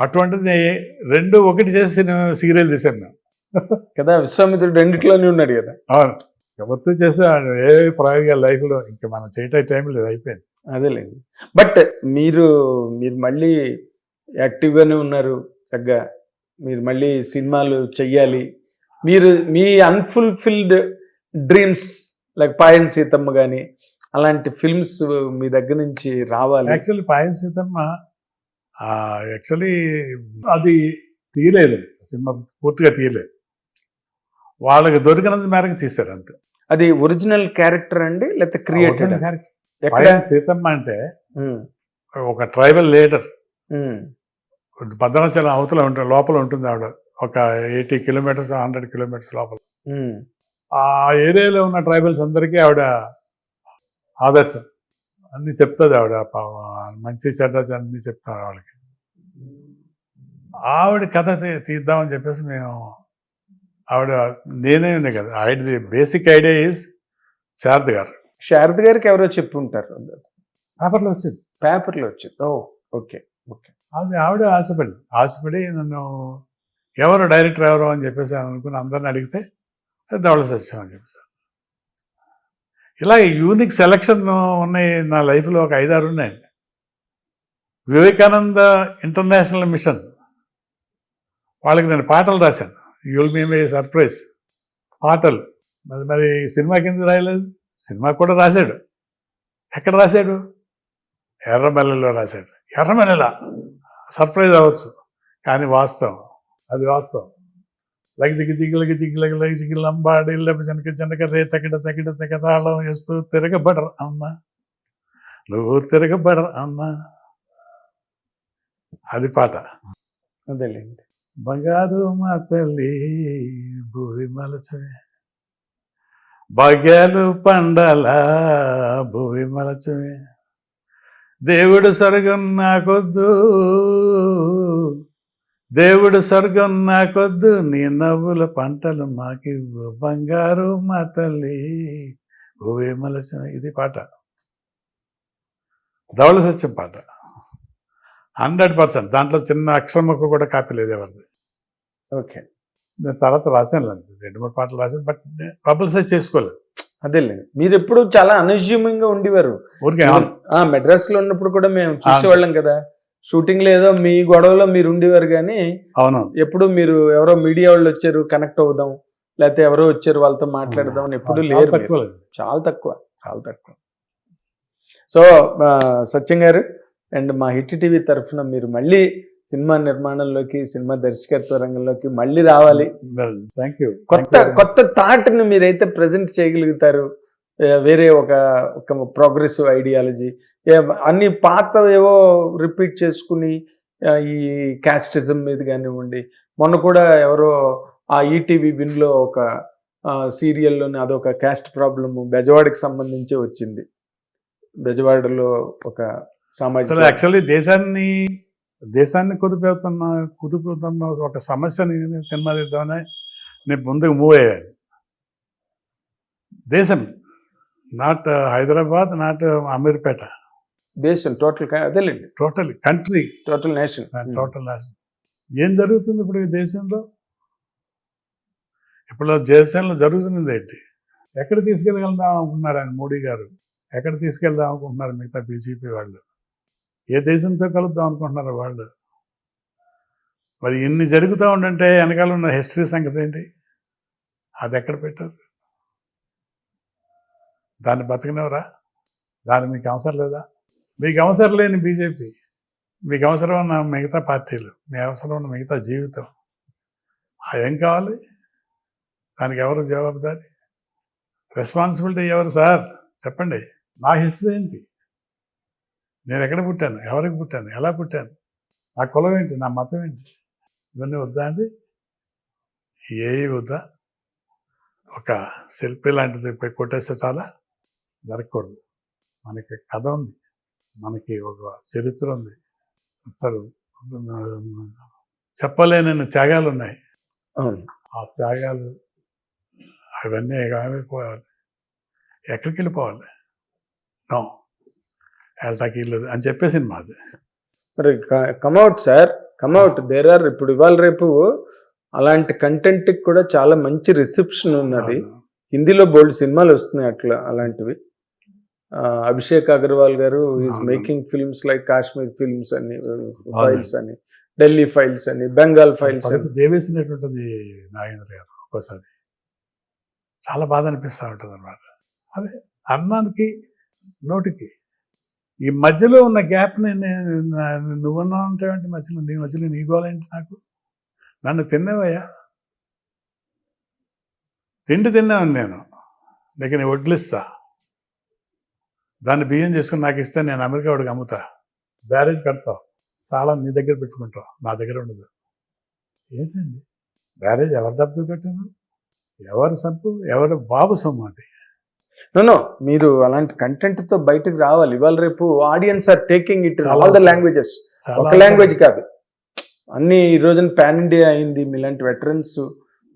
అటువంటిది రెండు ఒకటి చేసి సీరియల్ తీసాను మేము కదా విశ్వామిత్రుడు రెండిట్లోనే ఉన్నాడు కదా. అవును. ఎవరితో చేస్తే ఏ ప్రయోగాలు లైఫ్లో ఇంకా మనం చేయటం టైం లేదు అయిపోయింది. అదేలేండి. బట్ మీరు మీరు మళ్ళీ యాక్టివ్గానే ఉన్నారు చక్కగా. మీరు మళ్ళీ సినిమాలు చెయ్యాలి. మీరు మీ అన్ఫుల్ఫిల్డ్ డ్రీమ్స్ లైక్ పాయన్ సీతమ్మ కానీ అలాంటి ఫిల్మ్స్ మీ దగ్గర నుంచి రావాలి. యాక్చువల్లీ పాయన సీతమ్మ యాక్చువల్లీ అది తీయలేదు. సినిమా పూర్తిగా తీయలేదు. వాళ్ళకి దొరికినంత మేరకు తీశారు అంతే. అది ఒరిజినల్ క్యారెక్టర్ అండి లేకపోతే క్రియేటెడ్? సీతమ్మ అంటే ఒక ట్రైబల్ లీడర్. భద్రాచలం అవతల ఉంటుంది లోపల ఉంటుంది ఆవిడ. ఒక ఎయిటీ కిలోమీటర్స్ హండ్రెడ్ కిలోమీటర్స్ లోపల. ఆ ఏరియాలో ఉన్న ట్రైబల్స్ అందరికీ ఆవిడ ఆదర్శం. అన్ని చెప్తుంది ఆవిడ మంచి చెడ్డ అన్ని చెప్తారు వాళ్ళకి ఆవిడ కథ తీద్దామని చెప్పేసి మేము ఆవిడ నేనే ఉంది కదా. ఆవిడది బేసిక్ ఐడియా ఈజ్ శారద్ గారు. శారద గారికి ఎవరో చెప్పి ఉంటారు పేపర్లో వచ్చింది. పేపర్లో వచ్చింది. ఓ ఓకే ఓకే. అది ఆవిడ ఆశపడి ఆశపడి నన్ను ఎవరు డైరెక్టర్ ఎవరు అని చెప్పేసి అనుకుని అందరిని అడిగితే అది ధవళ సత్యం అని చెప్పేసి ఇలా యూనిక్ సెలక్షన్ ఉన్నాయి నా లైఫ్లో ఒక ఐదారు ఉన్నాయండి వివేకానంద ఇంటర్నేషనల్ మిషన్ వాళ్ళకి నేను పాటలు రాశాను. యుల్ మీ మే సర్ప్రైజ్ పాటలు. మరి మరి సినిమా కింద రాయలేదు. సినిమా కూడా రాశాడు. ఎక్కడ రాశాడు? ఎర్రమల్లెలో రాశాడు. ఎర్రమల్లెలా? సర్ప్రైజ్ అవ్వచ్చు. కానీ వాస్తవం. అది వాస్తవం. లగి దిగి దిగులకి దిగులకి లగి దిగి లంబాడి జనక జనక రే తగిడ తగిడ తగ తాళం వేస్తూ తిరగబడరు అమ్మ. నువ్వు తిరగబడరు అమ్మ. అది పాట. అదేలేండి. బంగారు మా తల్లి భూమి మలచమే. భాగ్యాలు పండాల భూమి మలచమే. దేవుడు స్వర్గం నాకొద్దు. దేవుడు స్వర్గం నాకొద్దు నీ నవ్వుల పంటలు మాకివ్వు. బంగారు మా తల్లి మలచమే ఇది పాట. ధవళ సత్యం పాట. Hundred percent. దాంట్లో చిన్న అక్షరముక్క కూడా కాపీ లేదు ఎవరిది. ఓకే. నేను తర్వాత రాశాను రెండు మూడు పాటలు రాశాను బట్ పబ్లిసైజ్ చేసుకోలేదు. అదేలేండి మీరు ఎప్పుడు చాలా అన్యూజ్యూమింగ్గా ఉండేవారు మెడ్రాస్లో ఉన్నప్పుడు కూడా మేము చూసేవాళ్ళం కదా. షూటింగ్లో ఏదో మీ గొడవలో మీరు ఉండేవారు కానీ అవును ఎప్పుడు మీరు ఎవరో మీడియా వాళ్ళు వచ్చారు కనెక్ట్ అవుదాం లేకపోతే ఎవరో వచ్చారు వాళ్ళతో మాట్లాడదాం అని ఎప్పుడు లేరు మీరు. లేదు. చాలా తక్కువ. చాలా తక్కువ. సో ఆ, సత్యం గారు అండ్ మా హిట్ టీవీ తరఫున మీరు మళ్ళీ సినిమా నిర్మాణంలోకి సినిమా దర్శకత్వ రంగంలోకి మళ్ళీ రావాలి. థ్యాంక్ యూ కొత్త కొత్త థాట్ని మీరైతే ప్రజెంట్ చేయగలుగుతారు. వేరే ఒక ఒక ప్రోగ్రెసివ్ ఐడియాలజీ అన్ని పాత ఏవో రిపీట్ చేసుకుని ఈ క్యాస్టిజం మీద కానివ్వండి. మొన్న కూడా ఎవరో ఆ ఈటీవీ విన్లో ఒక సీరియల్లోని అదొక క్యాస్ట్ ప్రాబ్లము బెజవాడికి సంబంధించి వచ్చింది. బెజవాడలో ఒక సామాజిక యాక్చువల్లీ దేశాన్ని దేశాన్ని కుదిపోతున్న కుదిపోతున్న ఒక సమస్యని సినిమా తీద్దామని నేను ముందుకు మూవ్ అయ్యాను. దేశం నాట్ హైదరాబాద్ నాట్ అమీర్పేట. దేశం టోటల్ అదేలేండి total country. Total nation. Total nation. ఏం జరుగుతుంది ఇప్పుడు ఈ దేశంలో? ఇప్పుడు దేశంలో జరుగుతున్నది ఏంటి? ఎక్కడ తీసుకెళ్ళగలుగుదాం అనుకుంటున్నారు ఆయన మోడీ గారు? ఎక్కడ తీసుకెళ్దాం అనుకుంటున్నారు మిగతా బీజేపీ వాళ్ళు? ఏ దేశంతో కలుద్దాం అనుకుంటున్నారు వాళ్ళు? మరి ఇన్ని జరుగుతూ ఉండంటే వెనకాల ఉన్న హిస్టరీ సంగతి ఏంటి? అది ఎక్కడ పెట్టారు? దాన్ని బతకనివరా దాన్ని మీకు అవసరం లేదా? మీకు అవసరం లేని బీజేపీ మీకు అవసరం ఉన్న మిగతా పార్టీలు మీ అవసరం ఉన్న మిగతా జీవితం ఏం కావాలి? దానికి ఎవరు జవాబుదారి? రెస్పాన్సిబిలిటీ ఎవరు సార్? చెప్పండి. నా హిస్టరీ ఏంటి? నేను ఎక్కడ పుట్టాను? ఎవరికి పుట్టాను? ఎలా పుట్టాను? నా కులం ఏంటి? నా మతం ఏంటి? ఇవన్నీ వద్దా అండి? ఏవి వద్దా? ఒక శిల్పి లాంటిది పోయి కొట్టేస్తే చాలా? జరగకూడదు. మనకి కథ ఉంది. మనకి ఒక చరిత్ర ఉంది. అసలు చెప్పలేనన్ని త్యాగాలు ఉన్నాయి. ఆ త్యాగాలు అవన్నీ ఆగిపోవాలి ఎక్కడికి వెళ్ళిపోవాలి? నో. వెళ్ళటానికి వెళ్ళదు అని చెప్పేసింది మాది మరి come out sir come out there are ఇప్పుడు ఇవాళ రేపు అలాంటి కంటెంట్ కూడా చాలా మంచి రిసెప్షన్ ఉన్నది. హిందీలో బోల్డ్ సినిమాలు వస్తున్నాయి అట్లా అలాంటివి. అభిషేక్ అగర్వాల్ గారు is. Making films like Kashmir films అని ఫైల్స్ అని ఢిల్లీ ఫైల్స్ అని బెంగాల్ ఫైల్స్ అని. దేవేసినట్టుంటుంది నాగేంద్ర గారు ఒక్కోసారి. చాలా బాధ అనిపిస్తూ ఉంటుంది అనమాట అదే అన్నానికి నోటికి. ఈ మధ్యలో ఉన్న గ్యాప్ని నేను నువ్వున్నా ఉంటావంటే మధ్యలో? నీ మధ్యలో నీ గోలేంటి నాకు? నన్ను తిన్నావయ్యా? తిండి తిన్నాను నేను. నీకు నేను వడ్లిస్తా. దాన్ని బియ్యం చేసుకుని నాకు ఇస్తే నేను అమెరికా వాడికి అమ్ముతా. బ్యారేజ్ కడతావు. తాళం నీ దగ్గర పెట్టుకుంటావు. నా దగ్గర ఉండదు. ఏంటండి? బ్యారేజ్ ఎవరి డబ్బు కట్టారు ఎవరి సబ్బు ఎవరి బాబు సొమ్ము అది? నో మీరు అలాంటి కంటెంట్తో బయటకు రావాలి. ఇవాళ రేపు audience are taking it all the. Languages ఒక లాంగ్వేజ్ కాదు. అన్ని ఈ రోజున పాన్ ఇండియా అయింది. మీలాంటి వెటరన్స్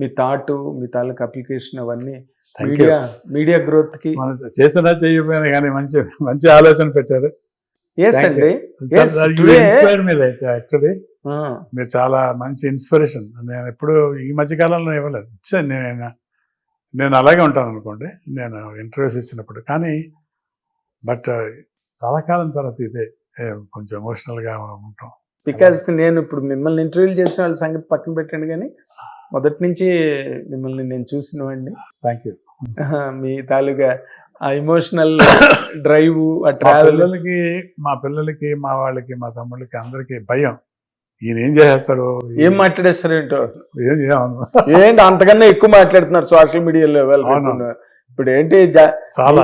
మీ థాట్ మీ తాలూకు అప్లికేషన్ అవన్నీ. మీడియా మీడియా గ్రోత్కి చేసినా చేయకపోయినా కానీ మంచి మంచి ఆలోచన పెట్టారు. ఎస్ అండి. యాక్చువల్లీ మీరు చాలా మంచి ఇన్స్పిరేషన్ నేను ఎప్పుడు ఈ మధ్య కాలంలో ఇవ్వలేదు. ఇచ్చాను నేను నేను అలాగే ఉంటాను అనుకోండి. నేను ఇంటర్వ్యూస్ ఇచ్చినప్పుడు. కానీ బట్ చాలా కాలం తర్వాత ఇదే కొంచెం ఎమోషనల్గా ఉంటాం. బికాస్ నేను ఇప్పుడు మిమ్మల్ని ఇంటర్వ్యూలు చేసిన వాళ్ళ సంగతి పక్కన పెట్టండి కానీ మొదటి నుంచి మిమ్మల్ని నేను చూసినవండి థ్యాంక్ యూ మీ తాలూకా ఆ ఇమోషనల్ డ్రైవ్ ఆ ట్రావెల్ పిల్లలకి మా పిల్లలకి మా వాళ్ళకి మా తమ్ముళ్ళకి అందరికీ భయం. ఈయన ఏం చేసేస్తాడు? ఏం మాట్లాడేస్తారు ఏంటో? ఏంటి అంతకన్నా ఎక్కువ మాట్లాడుతున్నారు సోషల్ మీడియాలో. ఇప్పుడు ఏంటి చాలా.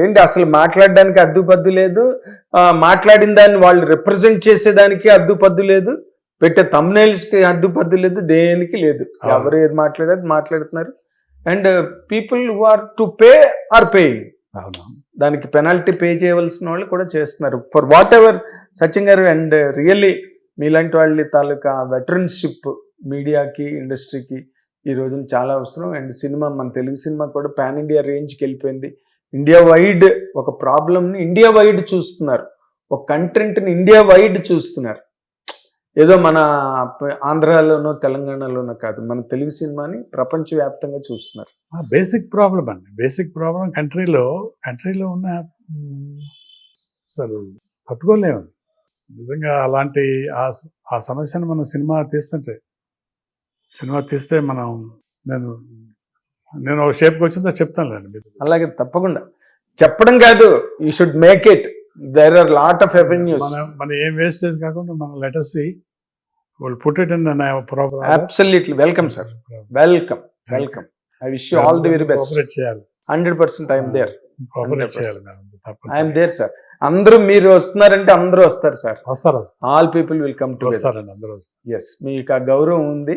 ఏంటి అసలు మాట్లాడడానికి అద్దుపద్దు లేదు? మాట్లాడిన దాన్ని వాళ్ళు రిప్రజెంట్ చేసేదానికి అద్దుపద్దు లేదు. పెట్టే thumbnails కి అద్దుపద్దు లేదు దేనికి లేదు. ఎవరు ఏది మాట్లాడేది మాట్లాడుతున్నారు. And people who are to pay are paying అవును. దానికి పెనాల్టీ పే చేయవలసిన వాళ్ళు కూడా చేస్తున్నారు. ఫర్ వాట్ ఎవర్ సచిన్ గారు అండ్ రియల్లీ మీలాంటి వాళ్ళ తాలూకా వెటరన్షిప్ మీడియాకి ఇండస్ట్రీకి ఈ రోజున చాలా అవసరం. అండ్ సినిమా మన తెలుగు సినిమా కూడా పాన్ ఇండియా రేంజ్కి వెళ్ళిపోయింది. ఇండియా వైడ్ ఒక ప్రాబ్లమ్ని ఇండియా వైడ్ చూస్తున్నారు. ఒక కంటెంట్ని ఇండియా వైడ్ చూస్తున్నారు. ఏదో మన ఆంధ్రాలోనో తెలంగాణలోనో కాదు మన తెలుగు సినిమాని ప్రపంచవ్యాప్తంగా చూస్తున్నారు. బేసిక్ ప్రాబ్లం అండి. బేసిక్ ప్రాబ్లం కంట్రీలో కంట్రీలో ఉన్న అసలు పట్టుకోలేము నిజంగా అలాంటి ఆ ఆ సమస్యను మనం సినిమా తీస్తుంటే సినిమా తీస్తే మనం నేను నేను ఒక షేప్కి వచ్చిందో చెప్తానులేండి మీకు అలాగే తప్పకుండా. చెప్పడం కాదు you should make it there are lot of avenues మన మన ఏం వేస్టేజ్ కాకుండా మనం లెటర్స్ వాళ్ళు put it in problem absolutely welcome sir welcome welcome I wish you all the very best చేయాలి. Hundred percent I'm there cooperate 100%. చేయాలి madam I'm there sir అందరూ మీరు వస్తున్నారంటే అందరూ వస్తారు సార్ వస్తారు all people will come to yes మీకు ఆ గౌరవం ఉంది.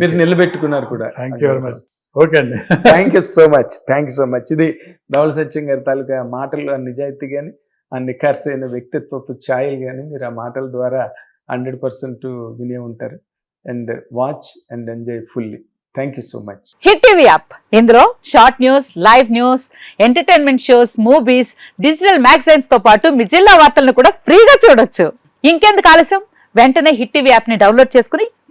మీరు నిలబెట్టుకున్నారు కూడా. Thank you very much okay అండి. Thank you so much thank you so much ఇది ధవళ సత్యం గారి తాలూకా మాటలు ఆ నిజాయితీ కానీ ఆ నిఖార్సైన వ్యక్తిత్వపు ఛాయలు కానీ మీరు ఆ మాటల ద్వారా హండ్రెడ్ పర్సెంట్ వినే ఉంటారు. And watch and enjoy fully. Thank you so much hit TV app. ఇందులో short news live news entertainment shows movies digital మ్యాగజైన్స్తో పాటు మీ జిల్లా వార్తలను కూడా ఫ్రీగా చూడొచ్చు. ఇంకెందుకు ఆలస్యం? వెంటనే హిట్ టీవీ యాప్ని డౌన్లోడ్ చేసుకుని